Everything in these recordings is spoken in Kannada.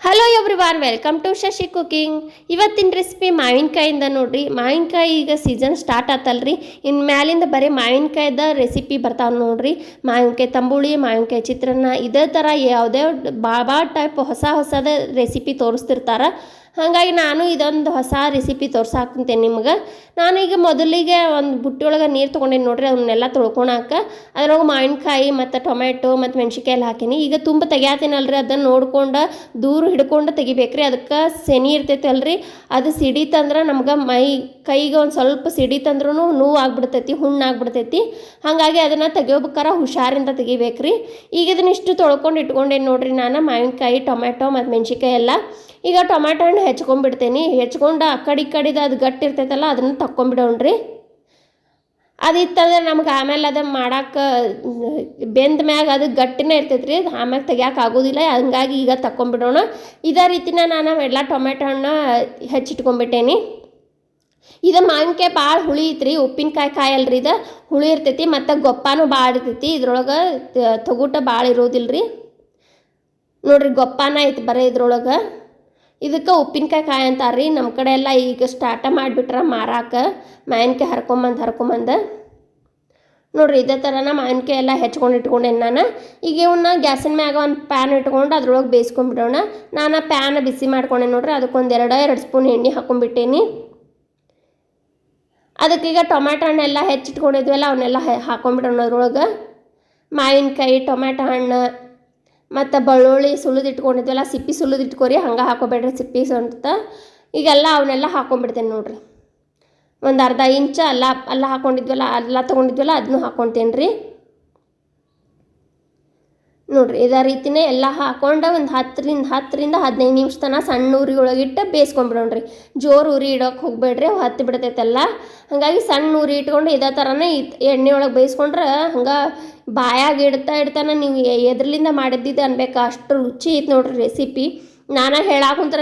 Hello everyone welcome to Shashi cooking ಇವತ್ತಿನ ರೆಸಿಪಿ ಮಾವಿನಕಾಯಿಂದ ನೋಡ್ರಿ. ಮಾವಿನಕಾಯಿ ಈಗ ಸೀಸನ್ ಸ್ಟಾರ್ಟ್ ಆತಲ್ರಿ. ಇನ್ನು ಮ್ಯಾಲಿಂದ ಬರೀ ಮಾವಿನಕಾಯ್ದ ರೆಸಿಪಿ ಬರ್ತಾವೆ ನೋಡ್ರಿ. ಮಾವಿನಕಾಯಿ ತಂಬುಳಿ, ಮಾವಿನಕಾಯಿ ಚಿತ್ರಾನ್ನ, ಇದೇ ಥರ ಯಾವುದೇ ಭಾಳ ಭಾಳ ಟೈಪ್ ಹೊಸ ಹೊಸದ ರೆಸಿಪಿ ತೋರಿಸ್ತಿರ್ತಾರೆ. ಹಾಗಾಗಿ ನಾನು ಇದೊಂದು ಹೊಸ ರೆಸಿಪಿ ತೋರ್ಸಾಕಂತೇನೆ ನಿಮ್ಗೆ. ನಾನು ಈಗ ಮೊದಲಿಗೆ ಒಂದು ಬುಟ್ಟಿ ಒಳಗೆ ನೀರು ತೊಗೊಂಡೇನಿ ನೋಡ್ರಿ, ಅದನ್ನೆಲ್ಲ ತೊಳ್ಕೊಳಕ ಅದ್ರೊಳಗೆ ಮಾವಿನಕಾಯಿ ಮತ್ತು ಟೊಮೆಟೊ ಮತ್ತು ಮೆಣ್ಸಿನ್ಕಾಯಿ ಎಲ್ಲ ಹಾಕೀನಿ. ಈಗ ತುಂಬ ತೆಗ್ಯಾತೀನಲ್ರಿ, ಅದನ್ನು ನೋಡ್ಕೊಂಡು ದೂರ ಹಿಡ್ಕೊಂಡು ತೆಗಿಬೇಕ್ರಿ. ಅದಕ್ಕೆ ಸೆನಿ ಇರ್ತೈತೆ ಅಲ್ರಿ ಅದು ಸಿಡಿತಂದ್ರೆ ನಮ್ಗೆ ಮೈ ಕೈಗೆ ಒಂದು ಸ್ವಲ್ಪ ಸಿಡಿ ತಂದ್ರೂ ನೋವು ಆಗ್ಬಿಡ್ತೈತಿ, ಹುಣ್ಣು ಆಗ್ಬಿಡ್ತೈತಿ. ಹಾಗಾಗಿ ಅದನ್ನು ತೆಗಿಯೋಬೇಕಾರ ಹುಷಾರಿಂದ ತೆಗಿಬೇಕ್ರಿ. ಈಗ ಇದನ್ನ ಇಷ್ಟು ತೊಳ್ಕೊಂಡು ಇಟ್ಕೊಂಡೇನು ನೋಡ್ರಿ ನಾನು, ಮಾವಿನಕಾಯಿ ಟೊಮೆಟೊ ಮತ್ತು ಮೆಣ್ಸಿಕಾಯಿ ಎಲ್ಲ. ಈಗ ಟೊಮೆಟೊ ಹಣ್ಣು ಹೆಚ್ಕೊಂಡ್ಬಿಡ್ತೇನೆ. ಹೆಚ್ಕೊಂಡು ಆ ಕಡೆ ಈ ಕಡೆದು ಅದು ಗಟ್ಟಿ ಇರ್ತೈತಲ್ಲ, ಅದನ್ನು ತಕ್ಕೊಂಬಿಡೋಣ್ರಿ. ಅದಿತ್ತಂದ್ರೆ ನಮ್ಗೆ ಆಮೇಲೆ ಅದು ಮಾಡೋಕೆ, ಬೆಂದ ಮ್ಯಾಗ ಅದು ಗಟ್ಟಿನೇ ಇರ್ತೈತೆ ರೀ ಆಮ್ಯಾಗ ತೆಗಿಯೋಕೆ ಆಗೋದಿಲ್ಲ. ಹಂಗಾಗಿ ಈಗ ತಕ್ಕೊಂಬಿಡೋಣ. ಇದೇ ರೀತಿನ ನಾನು ಎಲ್ಲ ಟೊಮೆಟೊ ಹಣ್ಣು ಹೆಚ್ಚಿಟ್ಕೊಂಡ್ಬಿಟ್ಟೇನಿ ಇದು ಮಾವಿನಕಾಯಿ ಭಾಳ ಹುಳಿ ಐತ್ರಿ, ಉಪ್ಪಿನಕಾಯಿ ಕಾಯಲ್ರಿ ಇದು. ಹುಳಿ ಇರ್ತೈತಿ ಮತ್ತು ಗೊಪ್ಪಾನು ಭಾಳ ಇರ್ತೈತಿ. ಇದ್ರೊಳಗೆ ತೊಗುಟ ಭಾಳ ಇರೋದಿಲ್ಲ ರೀ ನೋಡ್ರಿ ಗೊಪ್ಪನ ಐತಿ ಬರೀ ಇದ್ರೊಳಗೆ. ಇದಕ್ಕೆ ಉಪ್ಪಿನಕಾಯಿ ಕಾಯಿ ಅಂತಾರ್ರಿ. ನಮ್ಮ ಕಡೆ ಎಲ್ಲ ಈಗ ಸ್ಟಾರ್ಟ ಮಾಡಿಬಿಟ್ರ ಮಾರಾಕ. ಮಾವಿನಕಾಯಿ ಹರ್ಕೊಂಬಂದು ಹರ್ಕೊಂಬಂದು. ನೋಡ್ರಿ ಇದೇ ಥರನ ಮಾವಿನಕಾಯಿ ಎಲ್ಲ ಹೆಚ್ಕೊಂಡು ಇಟ್ಕೊಂಡೆ ನಾನು. ಈಗ ಇವನ್ನ ಗ್ಯಾಸಿನ ಮ್ಯಾಗ ಒಂದು ಪ್ಯಾನ್ ಇಟ್ಕೊಂಡು ಅದ್ರೊಳಗೆ ಬೇಯಿಸ್ಕೊಂಡ್ಬಿಡೋಣ ನಾನು ಪ್ಯಾನ್ ಬಿಸಿ ಮಾಡ್ಕೊಂಡೆ ನೋಡ್ರಿ, ಅದಕ್ಕೊಂದು ಎರಡು ಎರಡು ಸ್ಪೂನ್ ಎಣ್ಣೆ ಹಾಕೊಂಡ್ಬಿಟ್ಟೇನಿ ಅದಕ್ಕೀಗ ಟೊಮ್ಯಾಟೊ ಹಣ್ಣೆಲ್ಲ ಹೆಚ್ಚಿಟ್ಕೊಂಡಿದ್ವಲ್ಲ, ಅವನ್ನೆಲ್ಲ ಹಾಕೊಂಡ್ಬಿಡೋಣ ಅದ್ರೊಳಗೆ ಮಾವಿನಕಾಯಿ, ಟೊಮ್ಯಾಟೊ ಹಣ್ಣು, ಮತ್ತು ಬೆಳ್ಳುಳ್ಳಿ ಸುಲಿದು ಇಟ್ಕೊಂಡಿದ್ವಲ್ಲ ಸಿಪ್ಪಿ ಸುಲಿದು ಹಂಗೆ ಹಾಕೋಬೇಡ್ರಿ ಸಿಪ್ಪಿ ಅಂತ ಈಗೆಲ್ಲ ಅವನ್ನೆಲ್ಲ ಹಾಕೊಂಡ್ಬಿಡ್ತೇನೆ ನೋಡ್ರಿ. ಒಂದು ಅರ್ಧ ಇಂಚ ಅಲ್ಲ ಅಲ್ಲ ಹಾಕೊಂಡಿದ್ವಲ್ಲ, ಅಲ್ಲ ತೊಗೊಂಡಿದ್ವಲ್ಲ ಅದನ್ನು ಹಾಕ್ಕೊತೇನೆ ರೀ ನೋಡ್ರಿ, ಇದೇ ರೀತಿನೇ ಎಲ್ಲ ಹಾಕೊಂಡು ಒಂದು ಹತ್ತರಿಂದ ಹತ್ತರಿಂದ ಹದಿನೈದು ನಿಮಿಷ ತನಕ ಸಣ್ಣ ಉರಿ ಒಳಗಿಟ್ಟು ಬೇಯಿಸ್ಕೊಂಬಿಡೋಣ್ರಿ ಜೋರು ಉರಿ ಇಡೋಕೆ ಹೋಗ್ಬೇಡ್ರಿ, ಅವು ಹತ್ತಿ ಬಿಡ್ತೈತಲ್ಲ. ಹಾಗಾಗಿ ಸಣ್ಣ ಉರಿ ಇಟ್ಕೊಂಡು ಇದೇ ಥರನೇ ಎಣ್ಣೆ ಒಳಗೆ ಬೇಯಿಸ್ಕೊಂಡ್ರೆ ಹಂಗೆ ಬಾಯಾಗಿ ಇಡ್ತಾ ಇಡ್ತಾನೆ ನೀವು ಎದ್ರಲಿಂದ ಮಾಡಿದ್ದಿದ್ದು ಅನ್ಬೇಕು, ಅಷ್ಟು ರುಚಿ ಐತೆ ನೋಡ್ರಿ ರೆಸಿಪಿ ನಾನು ಹೇಳಾಕುಂತ್ರ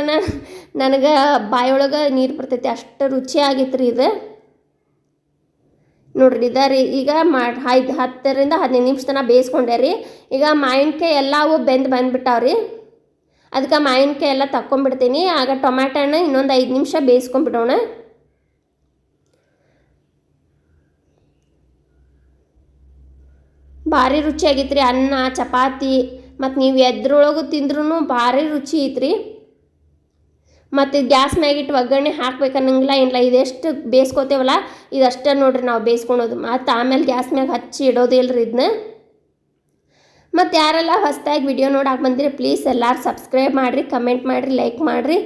ನನಗೆ ಬಾಯೊಳಗೆ ನೀರು ಬರ್ತೈತಿ, ಅಷ್ಟು ರುಚಿಯಾಗಿತ್ತು ರೀ ಇದು. ನೋಡ್ರಿ, ಇದ ರೀ, ಈಗ ಮಾಡಿ ಐದು, ಹತ್ತರಿಂದ ಹದಿನೈದು ನಿಮಿಷ ತನಕ ಬೇಯಿಸ್ಕೊಂಡೆ ರೀ. ಈಗ ಮಾವಿನಕಾಯಿ ಎಲ್ಲವೂ ಬೆಂದು ಬಂದ್ಬಿಟ್ಟಾವ್ರಿ ಅದಕ್ಕೆ ಮಾವಿನಕಾಯಿ ಎಲ್ಲ ತಕ್ಕೊಂಬಿಡ್ತೀನಿ. ಆಗ ಟೊಮ್ಯಾಟೊ ಹಣ್ಣು ಇನ್ನೊಂದು ಐದು ನಿಮಿಷ ಬೇಯಿಸ್ಕೊಂಬಿಡೋಣ. ಭಾರಿ ರುಚಿಯಾಗಿತ್ತು ರೀ ಅನ್ನ, ಚಪಾತಿ. ಮತ್ತು ನೀವು ಎದ್ರೊಳಗೂ ತಿಂದ್ರೂ ಭಾರಿ ರುಚಿ ಐತ್ರಿ. ಮತ್ತು ಗ್ಯಾಸ್ ಮ್ಯಾಗಿಟ್ಟು ಒಗ್ಗರಣೆ ಹಾಕ್ಬೇಕನ್ನಂಗಿಲ್ಲ. ಏನಿಲ್ಲ ಇದೆಷ್ಟು ಬೇಯಿಸ್ಕೋತೇವಲ್ಲ ಇದಷ್ಟೇ ನೋಡ್ರಿ ನಾವು ಬೇಯಿಸ್ಕೊಳೋದು ಮತ್ತು ಆಮೇಲೆ ಗ್ಯಾಸ್ ಮ್ಯಾಗ ಹಚ್ಚಿ ಇಡೋದಿಲ್ಲ ರೀ ಇದನ್ನ ಮತ್ತು ಯಾರೆಲ್ಲ ಹೊಸ್ದಾಗಿ ವಿಡಿಯೋ ನೋಡಕ್ಕೆ ಬಂದಿರಿ, ಪ್ಲೀಸ್ ಎಲ್ಲರೂ ಸಬ್ಸ್ಕ್ರೈಬ್ ಮಾಡಿರಿ, ಕಮೆಂಟ್ ಮಾಡಿರಿ, ಲೈಕ್ ಮಾಡಿರಿ.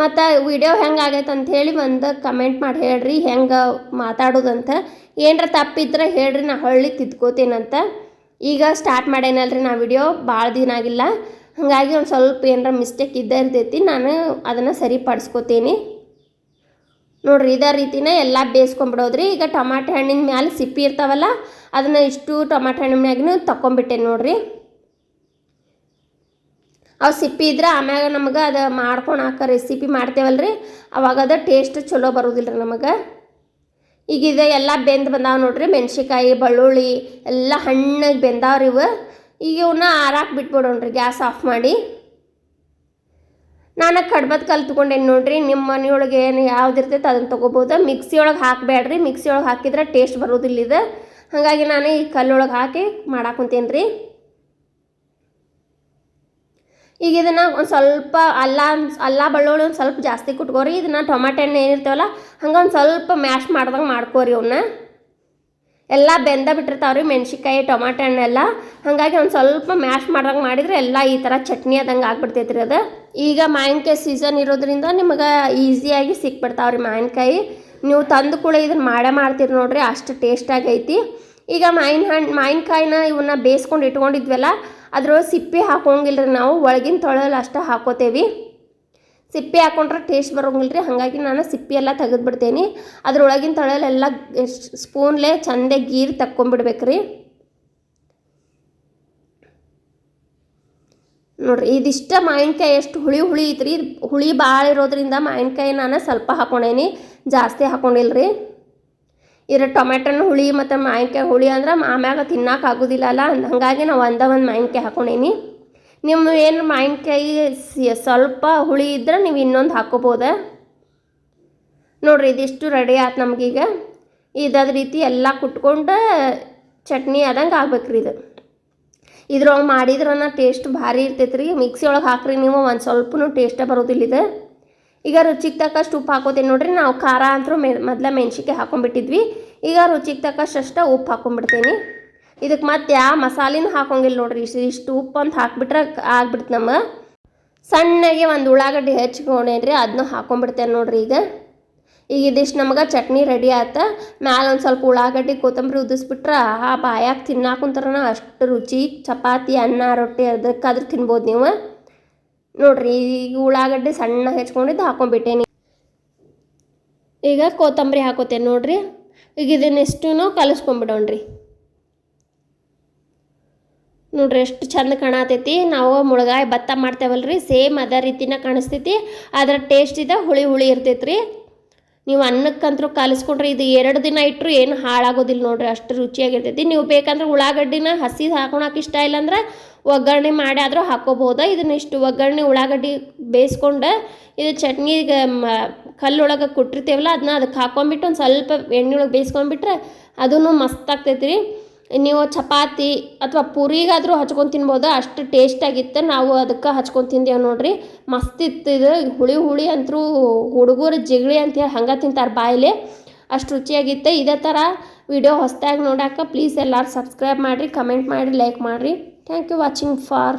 ಮತ್ತು ವಿಡಿಯೋ ಹೆಂಗೆ ಆಗೈತೆ ಅಂತ ಹೇಳಿ ಒಂದು ಕಮೆಂಟ್ ಮಾಡಿ ಹೇಳ್ರಿ, ಹೆಂಗೆ ಮಾತಾಡೋದಂತ. ಏನರ ತಪ್ಪಿದ್ರೆ ಹೇಳ್ರಿ, ನಾ ಹೊಳ್ಳಿ ತಿದ್ಕೋತೇನಂತ. ಈಗ ಸ್ಟಾರ್ಟ್ ಮಾಡೇನಲ್ರಿ ನಾ ವಿಡಿಯೋ ಭಾಳ ದಿನ ಆಗಿಲ್ಲ. ಹಾಗಾಗಿ ಒಂದು ಸ್ವಲ್ಪ ಏನರ ಮಿಸ್ಟೇಕ್ ಇದ್ದೇ ಇರ್ತೈತಿ, ನಾನು ಅದನ್ನು ಸರಿಪಡಿಸ್ಕೋತೀನಿ. ನೋಡ್ರಿ, ಇದೇ ರೀತಿನೇ ಎಲ್ಲ ಬೇಯಿಸ್ಕೊಂಬಿಡೋದ್ರಿ. ಈಗ ಟೊಮಾಟೆ ಹಣ್ಣಿನ ಮ್ಯಾಲೆ ಸಿಪ್ಪಿ ಇರ್ತಾವಲ್ಲ, ಅದನ್ನು ಇಷ್ಟು ಟೊಮಾಟೆ ಹಣ್ಣಿನ ಮ್ಯಾಗೂ ತಕ್ಕೊಂಬಿಟ್ಟೆ ನೋಡ್ರಿ. ಅವು ಸಿಪ್ಪಿ ಇದ್ರೆ ಆಮ್ಯಾಗ ನಮಗೆ ಅದು ಮಾಡ್ಕೊಂಡು ಹಾಕೋ ರೆಸಿಪಿ ಮಾಡ್ತೇವಲ್ರಿ. ಅವಾಗ ಅದು ಟೇಸ್ಟ್ ಚಲೋ ಬರೋದಿಲ್ಲ ರೀ ನಮಗೆ. ಈಗ ಇದು ಎಲ್ಲ ಬೆಂದು ಬಂದಾವೆ ನೋಡ್ರಿ ಮೆಣ್ಸಿಕಾಯಿ ಬೆಳ್ಳುಳ್ಳಿ, ಎಲ್ಲ ಹಣ್ಣಗೆ ಬೆಂದಾವ್ರಿ ಇವು. ಈಗ ಇವನ್ನ ಆರಾಕ್ ಬಿಟ್ಬಿಡೋಣ್ರಿ, ಗ್ಯಾಸ್ ಆಫ್ ಮಾಡಿ. ನಾನು ಕಡ್ಬದ ತೊಗೊಂಡೇನಿ ನೋಡ್ರಿ ನಿಮ್ಮ ಮನೆಯೊಳಗೆ ಏನು ಯಾವ್ದು ಇರ್ತೈತೆ ಅದನ್ನು ತೊಗೋಬೋದು ಮಿಕ್ಸಿ ಒಳಗೆ ಹಾಕಬೇಡ್ರಿ ಮಿಕ್ಸಿ ಒಳಗೆ ಹಾಕಿದ್ರೆ ಟೇಸ್ಟ್ ಬರೋದಿಲ್ಲ ಇದು. ಹಾಗಾಗಿ ನಾನು ಈ ಕಲ್ಲೊಳಗೆ ಹಾಕಿ ಮಾಡಾಕೊಂತೀನಿ ರೀ ಈಗ ಇದನ್ನು ಒಂದು ಸ್ವಲ್ಪ ಅಲ್ಲ ಅಲ್ಲ ಬೆಳ್ಳುಳ್ಳಿ ಒಂದು ಸ್ವಲ್ಪ ಜಾಸ್ತಿ ಕುಟ್ಕೋರಿ. ಇದನ್ನು ಟೊಮಾಟೆ ಹಣ್ಣು ಏನಿರ್ತಾವಲ್ಲ ಹಂಗೆ ಒಂದು ಸ್ವಲ್ಪ ಮ್ಯಾಶ್ ಮಾಡ್ದಂಗೆ ಮಾಡ್ಕೋರಿ ಅವನ್ನ ಎಲ್ಲ ಬೆಂದ ಬಿಟ್ಟಿರ್ತಾವ್ರಿ ಮೆಣ್ಸಿಕಾಯಿ ಟೊಮಾಟೊ ಹಣ್ಣೆಲ್ಲ. ಹಾಗಾಗಿ ಒಂದು ಸ್ವಲ್ಪ ಮ್ಯಾಶ್ ಮಾಡ್ದಂಗೆ ಮಾಡಿದರೆ ಎಲ್ಲ ಈ ಥರ ಚಟ್ನಿ ಆದಂಗೆ ಆಗ್ಬಿಡ್ತೈತ್ರಿ ಅದು. ಈಗ ಮಾವಿನಕಾಯಿ ಸೀಸನ್ ಇರೋದ್ರಿಂದ ನಿಮಗೆ ಈಸಿಯಾಗಿ ಸಿಕ್ಬಿಡ್ತಾವ್ರಿ ಮಾವಿನಕಾಯಿ. ನೀವು ತಂದು ಕೂಡ ಇದನ್ನು ಮಾಡೇ ಮಾಡ್ತೀರಿ ನೋಡ್ರಿ, ಅಷ್ಟು ಟೇಸ್ಟಾಗಿ ಐತಿ. ಈಗ ಮಾವಿನ ಹಣ್ಣು ಮಾವಿನಕಾಯಿನ ಇವನ್ನ ಬೇಯಿಸ್ಕೊಂಡು ಇಟ್ಕೊಂಡಿದ್ವಲ್ಲ, ಅದ್ರೊಳಗೆ ಸಿಪ್ಪೆ ಹಾಕೋಂಗಿಲ್ಲ ರೀ ನಾವು, ಒಳಗಿನ ತೊಳೆಯಲ್ಲಿ ಅಷ್ಟೇ ಹಾಕೋತೇವಿ. ಸಿಪ್ಪೆ ಹಾಕೊಂಡ್ರೆ ಟೇಸ್ಟ್ ಬರೋಂಗಿಲ್ಲ ರೀ. ಹಾಗಾಗಿ ನಾನು ಸಿಪ್ಪೆ ಎಲ್ಲ ತೆಗೆದುಬಿಡ್ತೇನೆ. ಅದ್ರೊಳಗಿನ ತಳಲೆಲ್ಲ ಸ್ಪೂನ್ಲೆ ಚಂದೆ ಗೀರು ತಕ್ಕೊಂಬಿಡ್ಬೇಕು ರೀ. ನೋಡ್ರಿ, ಇದಿಷ್ಟ ಮಾವಿನಕಾಯಿ ಎಷ್ಟು ಹುಳಿ ಹುಳಿ ಐತ್ರಿ. ಹುಳಿ ಭಾಳ ಇರೋದ್ರಿಂದ ಮಾವಿನಕಾಯಿ ನಾನು ಸ್ವಲ್ಪ ಹಾಕೊಂಡೇನಿ. ಜಾಸ್ತಿ ಹಾಕೊಂಡಿಲ್ಲ ರೀ. ಇದ್ರ ಟೊಮೆಟೊನ ಹುಳಿ ಮತ್ತು ಮಾವಿನಕಾಯಿ ಹುಳಿ ಅಂದ್ರೆ ಆಮ್ಯಾಗ ತಿನ್ನಕ್ಕೆ ಆಗೋದಿಲ್ಲ ಅಲ್ಲ. ಹಾಗಾಗಿ ನಾವು ಒಂದೇ ಒಂದು ಮಾವಿನಕಾಯಿ ಹಾಕೊಂಡೇನಿ. ನಿಮ್ಮ ಏನು ಮಾವಿನಕಾಯಿ ಸ್ವಲ್ಪ ಹುಳಿ ಇದ್ರೆ ನೀವು ಇನ್ನೊಂದು ಹಾಕೋಬೋದ? ನೋಡಿರಿ, ಇದಿಷ್ಟು ರೆಡಿ ಆಯ್ತು ನಮಗೀಗ. ಇದಾದ ರೀತಿ ಎಲ್ಲ ಕುಟ್ಕೊಂಡು ಚಟ್ನಿ ಆದಂಗೆ ಆಗ್ಬೇಕ್ರಿ ಇದು. ಇದ್ರೊಳಗೆ ಮಾಡಿದ್ರನ್ನ ಟೇಸ್ಟ್ ಭಾರಿ ಇರ್ತೈತೆ ರೀ ಮಿಕ್ಸಿ ಒಳಗೆ ಹಾಕ್ರಿ ನೀವು, ಒಂದು ಸ್ವಲ್ಪನೂ ಟೇಸ್ಟೇ ಬರೋದಿಲ್ಲ ಇದು. ಈಗ ರುಚಿಗೆ ತಕ್ಕಷ್ಟು ಉಪ್ಪು ಹಾಕೋತೀನಿ ನೋಡ್ರಿ, ನಾವು ಖಾರ ಅಂತೂ ಮೆ ಮೊದಲ ಮೆಣ್ಸಿನ್ಕಾಯಿ ಹಾಕೊಂಡ್ಬಿಟ್ಟಿದ್ವಿ. ಈಗ ರುಚಿಗೆ ತಕ್ಕಷ್ಟು ಉಪ್ಪು ಹಾಕೊಂಡ್ಬಿಡ್ತೀನಿ. ಇದಕ್ಕೆ ಮತ್ತೆ ಯಾವ ಮಸಾಲಿನ ಹಾಕೋಂಗಿಲ್ಲ ನೋಡ್ರಿ. ಇಷ್ಟು ಇಷ್ಟು ಉಪ್ಪು ಅಂತ ಹಾಕ್ಬಿಟ್ರೆ ಆಗ್ಬಿಡ್ತು ನಮ್ಮ ಸಣ್ಣಗೆ ಒಂದು ಉಳ್ಳಾಗಡ್ಡಿ ಹೆಚ್ಚಿಕೊಂಡೇನ್ರಿ ಅದನ್ನ ಹಾಕೊಂಡ್ಬಿಡ್ತೇನೆ ನೋಡ್ರಿ ಈಗ. ಈಗ ಇದಿಷ್ಟು ನಮಗೆ ಚಟ್ನಿ ರೆಡಿ ಆತ. ಮ್ಯಾಲೆ ಒಂದು ಸ್ವಲ್ಪ ಉಳ್ಳಾಗಡ್ಡಿ, ಕೊತ್ತಂಬರಿ ಉದಿಸ್ಬಿಟ್ರೆ ಆ ಬಾಯಾಗ ತಿನ್ನಾಕುಂತಾರನ ಅಷ್ಟು ರುಚಿ, ಚಪಾತಿ, ಅನ್ನ, ರೊಟ್ಟಿ ಅದಕ್ಕಾದ್ರೂ ತಿನ್ಬೋದು ನೀವು. ನೋಡ್ರಿ, ಈಗ ಉಳ್ಳಾಗಡ್ಡಿ ಸಣ್ಣ ಹೆಚ್ಕೊಂಡಿದ್ದು ಹಾಕೊಂಡ್ಬಿಟ್ಟೇನಿ ಈಗ ಕೊತ್ತಂಬರಿ ಹಾಕೋತೇನೆ ನೋಡ್ರಿ. ಈಗ ಇದನ್ನೆಷ್ಟು ಕಲಿಸ್ಕೊಂಬಿಡೋಣ್ರಿ. ನೋಡ್ರಿ ಎಷ್ಟು ಚಂದ ಕಾಣತೈತಿ. ನಾವು ಮುಳಗಾಯಿ ಭತ್ತ ಮಾಡ್ತೇವಲ್ರಿ, ಸೇಮ್ ಅದೇ ರೀತಿನ ಕಾಣಿಸ್ತೈತಿ. ಅದರ ಟೇಸ್ಟ್ ಇದೆ ಹುಳಿ ಹುಳಿ ಇರ್ತೈತ್ರಿ. ನೀವು ಅನ್ನಕ್ಕಂತರೂ ಕಲಿಸ್ಕೊಂಡ್ರೆ ಇದು ಎರಡು ದಿನ ಇಟ್ಟರು ಏನು ಹಾಳಾಗೋದಿಲ್ಲ ನೋಡ್ರಿ, ಅಷ್ಟು ರುಚಿಯಾಗಿರ್ತೈತಿ. ನೀವು ಬೇಕಂದ್ರೆ ಉಳ್ಳಾಗಡ್ಡಿನ ಹಸಿ ಹಾಕೊಳಕ್ಕೆ ಇಷ್ಟ ಇಲ್ಲ ಅಂದ್ರೆ ಒಗ್ಗರಣೆ ಮಾಡಿ ಆದರೂ ಹಾಕೋಬಹುದು. ಇದನ್ನ ಇಷ್ಟು ಒಗ್ಗರಣೆ ಉಳ್ಳಾಗಡ್ಡಿ ಬೇಯಿಸ್ಕೊಂಡು ಇದು ಚಟ್ನಿಗೆ ಕಲ್ಲೊಳಗೆ ಕೊಟ್ಟಿರ್ತೇವಲ್ಲ ಅದನ್ನ ಅದಕ್ಕೆ ಹಾಕೊಂಬಿಟ್ಟು ಒಂದು ಸ್ವಲ್ಪ ಎಣ್ಣೆ ಒಳಗೆ ಬೇಯಿಸ್ಕೊಂಡ್ಬಿಟ್ರೆ ಅದೂ ಮಸ್ತ್ ಆಗ್ತೈತಿ ರೀ ನೀವು ಚಪಾತಿ ಅಥವಾ ಪುರಿಗಾದರೂ ಹಚ್ಕೊಂಡು ತಿನ್ಬೋದು. ಅಷ್ಟು ಟೇಸ್ಟಾಗಿತ್ತು ನಾವು ಅದಕ್ಕೆ ಹಚ್ಕೊಂಡು ತಿಂದೇವೆ ನೋಡ್ರಿ. ಮಸ್ತ್ ಇತ್ತು ಇದು. ಹುಳಿ ಹುಳಿ ಅಂತರೂ ಹುಡುಗರು ಜಿಗಳಿ ಅಂತೇಳಿ ಹಂಗೆ ತಿಂತಾರೆ ಬಾಯಲ್ಲಿ. ಅಷ್ಟು ರುಚಿಯಾಗಿತ್ತು. ಇದೇ ಥರ ವಿಡಿಯೋ ಹೊಸದಾಗಿ ನೋಡಾಕ ಪ್ಲೀಸ್ ಎಲ್ಲರೂ ಸಬ್ಸ್ಕ್ರೈಬ್ ಮಾಡಿರಿ ಕಮೆಂಟ್ ಮಾಡಿ ಲೈಕ್ ಮಾಡಿರಿ. Thank you watching for